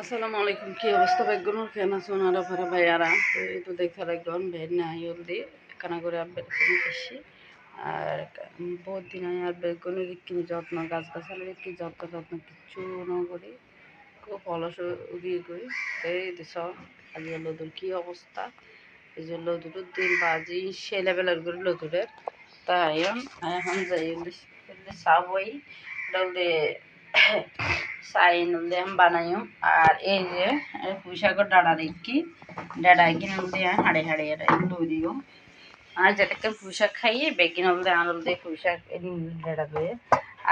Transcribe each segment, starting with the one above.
আসসালামু আলাইকুম, কি অবস্থা বেগুন কেন আর ভাড়া ভাইয়ারা? তো এই তো দেখা লাগবেন ভেন না জলদি কানা করে আব্বের কিনে বেশি আর বহুত দিন আগে আর বেগুনের কি যত্ন গাছ গাছালির কি যত্ন যত্ন কিচ্ছু ন করি, খুব অলস উগিয়ে তো এই দিস আজি লদুর কি অবস্থা? এই যে লদুরের দিন বাজি সে লেভেলের করে লদুরের। তাই এখন যাই সাবই ডলদে সাইন দিয়ে বানাইম। আর এই যে পুঁইশাকর ডাড়া দেখি। ডাড়া কিনে দিয়ে হাড়ে হাড়ে এটা আর যেটাকে পুঁইশাক খাইয়ে বেগিন হলদে আনল দিয়ে পুঁইশাক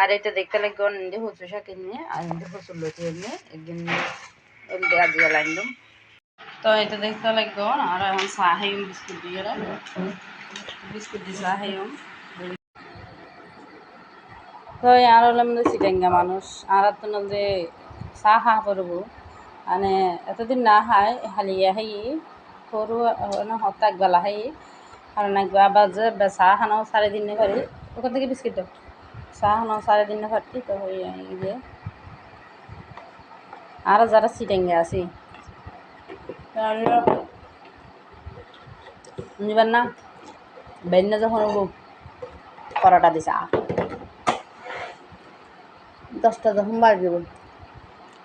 আর এটা দেখতে লাগবে নিন্দে হচু শাক নিয়ে আর নিন্দে হচুর লতি নিয়ে একদিন তো এটা দেখতে লাগবে, আর এখন খাইম, বিস্কুট দিয়ে। বিস্কুট দিয়ে খাইম। তো আর হলাম চিটাঙ্গা মানুষ। আর তো যে চাহ খা করব মানে এতদিন না খাই হালিয়া খাই সৰু সপ্তাহ একবেলা খাই কারণ একবার আবার যে চাহ খানাও সাড়ে দিনে পারি ওখান থেকে বিস্কিট চাহ খানাও সাড়ে দিনে পারতি তো ওই যে। আর যারা চিটাঙ্গা আছি। নিবার না? বেন্য যখন পরোটা দিছে দশটা যখন বাজব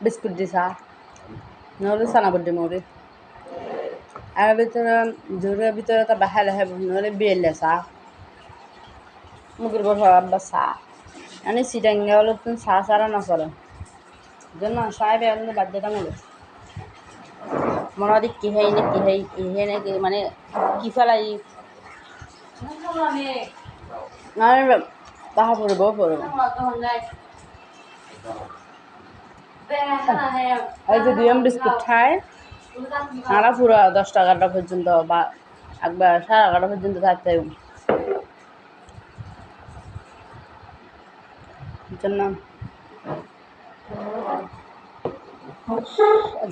বিস্কুট দি দিছা। নহ'লে চানা বড্ডি মৰি আৰু ভিতরে জোরের ভিতরে তো বাহে লাহে নহ'লে বিয়েলে চাহ মুগির বড় আব্বা চাহ মানে চিটাঙ্গা হলো তুমি চাহ চারা নচলে। জন্য চাহ বেয়া হলে বাধ্যতামূলক মনে হয় কি হয় না কি হয় ইহে নে কি মানে কি ফেলাই। মানে তাহা পড়ব পড়ব এই যে দুইম বিস্কুট খায় আমরা পুরো দশটা এগারোটা পর্যন্ত বা একবার সাড়ে এগারোটা পর্যন্ত থাকতে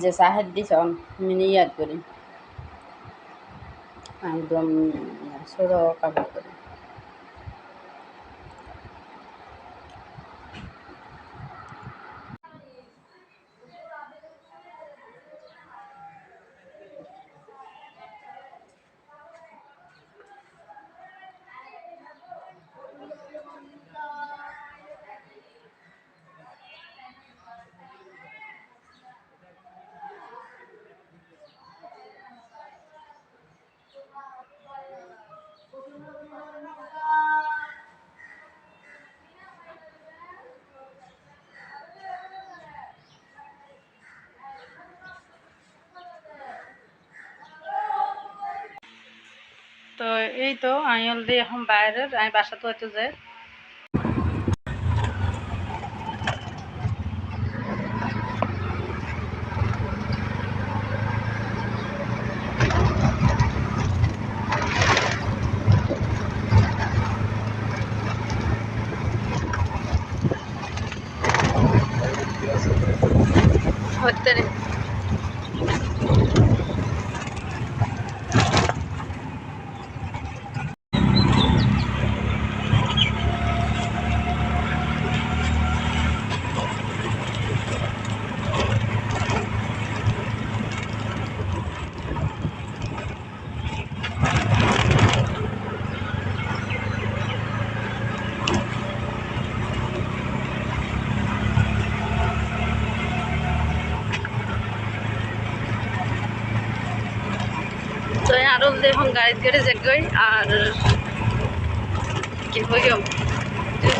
যে চাহের দিছ মিনি ইয়াদ করি। একদম ছোট কাপড় করি তো এই তো আমি অলরেডি এখন বাইরের আমি বাসা তো হয়তো যাই হতে তো আরও এখন গাড়ি করে যাই আর কি হইও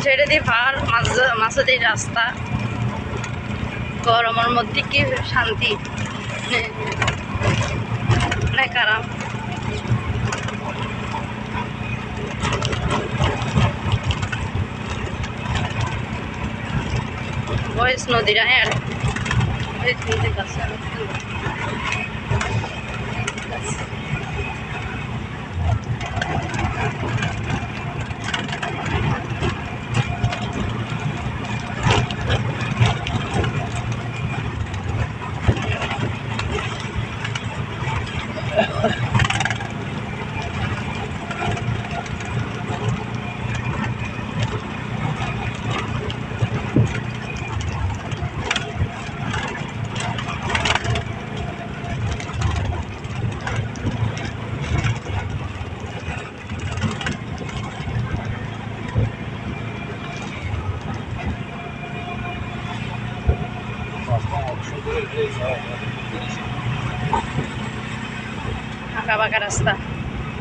ছেড়ে দিয়ে পাহাড় মাছ মাছের এই রাস্তা। গরমের মধ্যে কি শান্তি? অনেক আরাম বয়স নদীরা হ্যাঁ কাছে আঁকা বাঁকা রাস্তা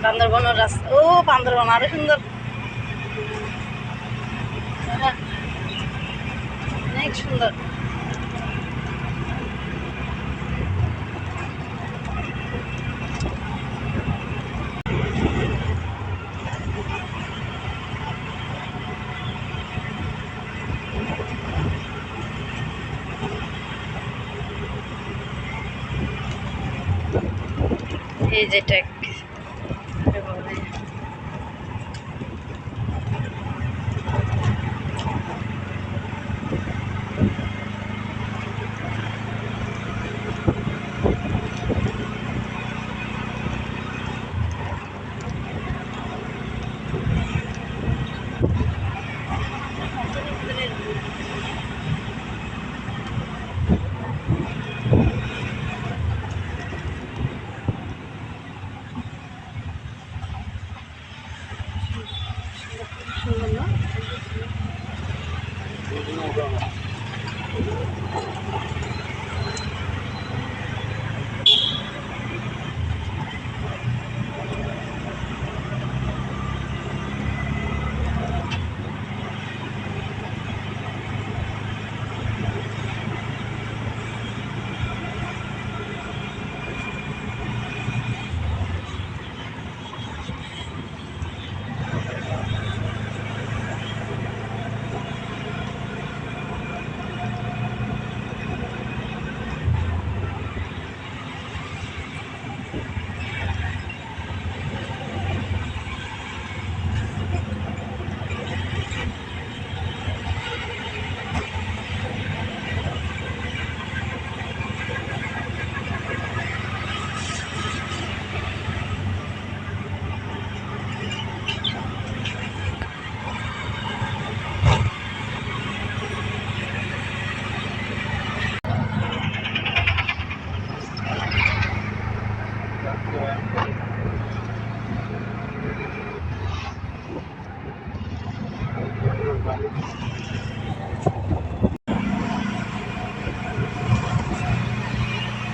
বান্দরবনের রাস্তা। ও বান্দরবন আরও সুন্দর। অনেক সুন্দর। এই যেটা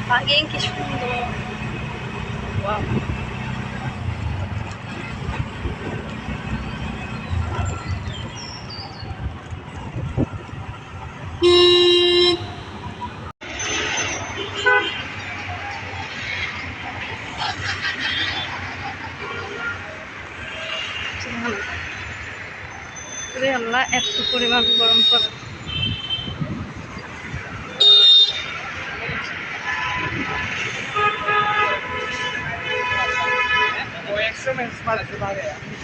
Paging কি সুন্দর Wow. রে আল্লাহ এত পরিমাণ গরম পড়ে parece, vale.